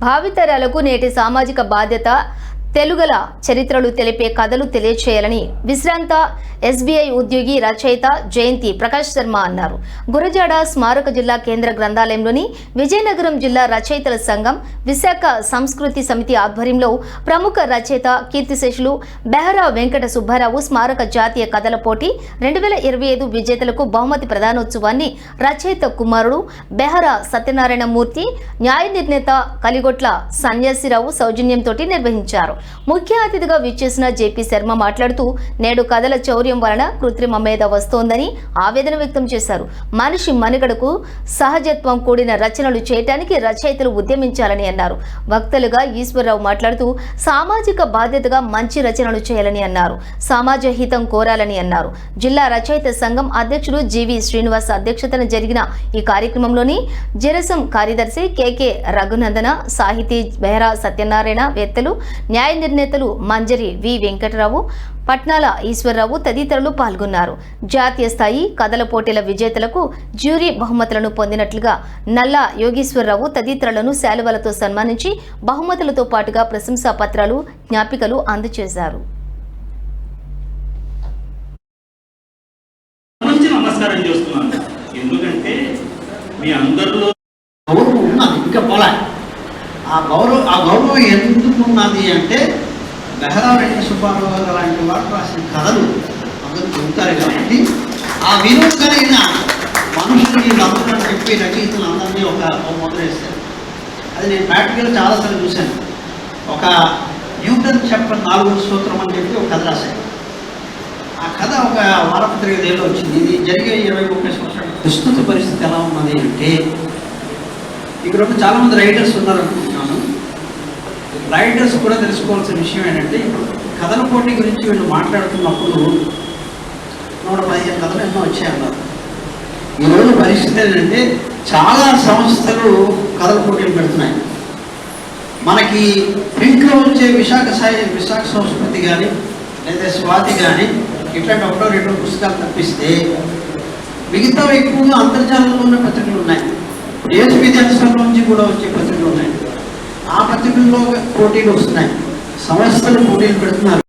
భావితరాలకు నేటి సామాజిక బాధ్యత తెలుగుల చరిత్రలు తెలిపే కథలు తెలియచేయాలని విశ్రాంత ఎస్బీఐ ఉద్యోగి రచయిత జయంతి ప్రకాష్ శర్మ అన్నారు. గురజాడ స్మారక జిల్లా కేంద్ర గ్రంథాలయంలోని విజయనగరం జిల్లా రచయితల సంఘం విశాఖ సంస్కృతి సమితి ఆధ్వర్యంలో ప్రముఖ రచయిత కీర్తిశేషులు బెహరా వెంకట సుబ్బారావు స్మారక జాతీయ కథల పోటీ రెండు వేల ఇరవై ఐదు విజేతలకు బహుమతి ప్రదానోత్సవాన్ని రచయిత కుమారుడు బెహరా సత్యనారాయణ మూర్తి న్యాయ నిర్ణేత కలిగొట్ల సన్యాసిరావు సౌజన్యంతో నిర్వహించారు. ముఖ్య అతిథిగా విచ్చేసిన జేపీ శర్మ మాట్లాడుతూ నేడు కథల చౌర్యం వలన కృత్రిమ మేధ వస్తోందని ఆవేదన వ్యక్తం చేశారు. మనిషి మనుగడకు సహజత్వం కూడిన రచనలు చేయటానికి రచయితలు ఉద్యమించాలని అన్నారు. వక్తలుగా ఈశ్వరరావు మాట్లాడుతూ సామాజిక బాధ్యతగా మంచి రచనలు చేయాలని అన్నారు. సమాజ హితం కోరాలని అన్నారు. జిల్లా రచయిత సంఘం అధ్యక్షుడు జీవి శ్రీనివాస్ అధ్యక్షతన జరిగిన ఈ కార్యక్రమంలోని జనసం కార్యదర్శి కెకే రఘునందన సాహితీ బెహరా సత్యనారాయణ వేత్తలు న్యాయ నిర్ణేతలు మంజరి వి వెంకటరావు పట్నాల ఈశ్వరరావు తదితరులు పాల్గొన్నారు. జాతీయ స్థాయి కథల పోటీల విజేతలకు జ్యూరీ బహుమతులను పొందినట్లుగా నల్ల యోగేశ్వరరావు తదితరులను శాలువలతో సన్మానించి బహుమతులతో పాటుగా ప్రశంసా పత్రాలు జ్ఞాపికలు అందజేశారు. నుంచి నమస్కారం చేస్తున్నాను. ఎందుకంటే మీ అందరిలో ఇంకా పోలే. ఆ గౌరవం ఆ గౌరవం ఎందుకున్నది అంటే బెహరా వెంకట సుబ్బారావు గారు లాంటి వాడు రాసిన కథలు అందరూ చెబుతారు కాబట్టి ఆ విలువ కలిగిన మనుషులకి నమ్మకం చెప్పి రచయితలు అందరినీ ఒక ఒక ముద్ర వేస్తారు అది నేను ప్రాక్టికల్ చాలాసార్లు చూశాను. ఒక న్యూటన్ చెప్ప నాలుగు సూత్రం అని చెప్పి ఒక కథ రాశాను ఆ కథ ఒక వారపత్రికేళ్ళు వచ్చింది. ఇది జరిగే ఇరవై ముప్పై సంవత్సరాల ప్రస్తుత పరిస్థితి ఎలా ఉన్నది అంటే ఇక్కడ ఉన్న చాలా మంది రైటర్స్ ఉన్నారు రైటర్స్ కూడా తెలుసుకోవాల్సిన విషయం ఏంటంటే ఇప్పుడు కథల పోటీ గురించి వీళ్ళు మాట్లాడుతున్నప్పుడు నూట పదిహేను కథలు ఎన్నో వచ్చాయన్నారు. ఈరోజు పరిస్థితి ఏంటంటే చాలా సంస్థలు కథల పోటీలు పెడుతున్నాయి. మనకి ప్రింట్లో వచ్చే విశాఖ సాయి విశాఖ సంస్కృతి కానీ లేదా స్వాతి కానీ ఇట్లాంటి ఒకటో రెండో పుస్తకాలు తప్పిస్తే మిగతా ఎక్కువగా అంతర్జాలంలో ఉన్న పత్రికలు ఉన్నాయి. దేశ విదేశాల నుంచి కూడా వచ్చే పత్రికలు పోటీలు వస్తున్నాయి. సంస్థలు పోటీలు పెడుతున్నారు.